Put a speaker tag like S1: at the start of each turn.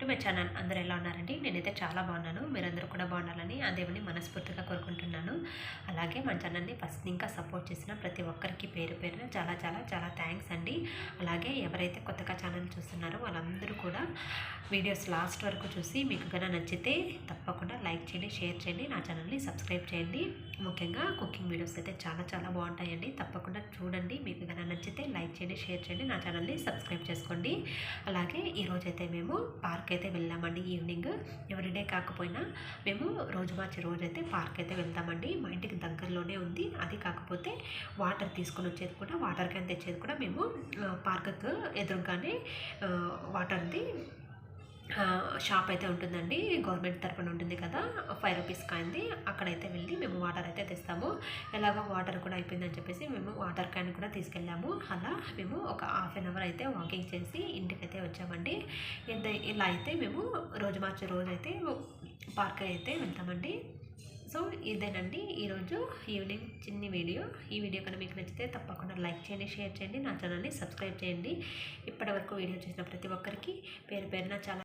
S1: To my channel అందరూ ఎలా ఉన్నారండి? నేనైతే చాలా బాగున్నాను. మీరందరూ కూడా బాగుండాలని ఆ దేవుని మనస్ఫూర్తిగా కోరుకుంటున్నాను. అలాగే మన ఛానల్ని ఫస్ట్ ఇంకా సపోర్ట్ చేసిన ప్రతి ఒక్కరికి పేరు పేరున చాలా చాలా చాలా థ్యాంక్స్ అండి. అలాగే ఎవరైతే కొత్తగా ఛానల్ చూస్తున్నారో వాళ్ళందరూ కూడా వీడియోస్ లాస్ట్ వరకు చూసి మీకు కన్నా నచ్చితే తప్పకుండా లైక్ చేయండి షేర్ చేయండి నా ఛానల్ని సబ్స్క్రైబ్ చేయండి. ముఖ్యంగా కుకింగ్ వీడియోస్ అయితే చాలా చాలా బాగుంటాయండి. తప్పకుండా చూడండి మీకు కన్నా నచ్చితే లైక్ చేయండి షేర్ చేయండి నా ఛానల్ని సబ్స్క్రైబ్ చేసుకోండి. అలాగే ఈరోజైతే మేము పార్క్ అయితే వెళ్ళామండి ఈవినింగ్. ఎవ్రీడే కాకపోయినా మేము రోజు మార్చి రోజు అయితే పార్క్ అయితే వెళ్తామండి. మా ఇంటికి దగ్గరలోనే ఉంది. అది కాకపోతే వాటర్ తీసుకొని వచ్చేది కూడా వాటర్ క్యాన్ తెచ్చేది కూడా మేము పార్క్కు ఎదురుగానే వాటర్ది షాప్ అయితే ఉంటుందండి. గవర్నమెంట్ తరపున ఉంటుంది కదా. ఫైవ్ రూపీస్ కాయింది అక్కడైతే వెళ్ళి మేము వాటర్ అయితే తెస్తాము. ఎలాగో వాటర్ కూడా అయిపోయిందని చెప్పేసి మేము వాటర్ క్యాన్ కూడా తీసుకెళ్ళాము. అలా మేము ఒక హాఫ్ అన్ అవర్ అయితే వాకింగ్ చేసి ఇంటికైతే వచ్చామండి. ఇంత ఇలా అయితే మేము రోజు మార్చి రోజు అయితే పార్క్ అయితే వెళ్తామండి. సో ఇదేనండి ఈరోజు ఈవినింగ్ చిన్ని వీడియో. ఈ వీడియో కనుక మీకు నచ్చితే తప్పకుండా లైక్ చేయండి షేర్ చేయండి నా ఛానల్ని సబ్స్క్రైబ్ చేయండి. ఇప్పటివరకు వీడియో చూసిన ప్రతి ఒక్కరికి పేరు పేరున చాలా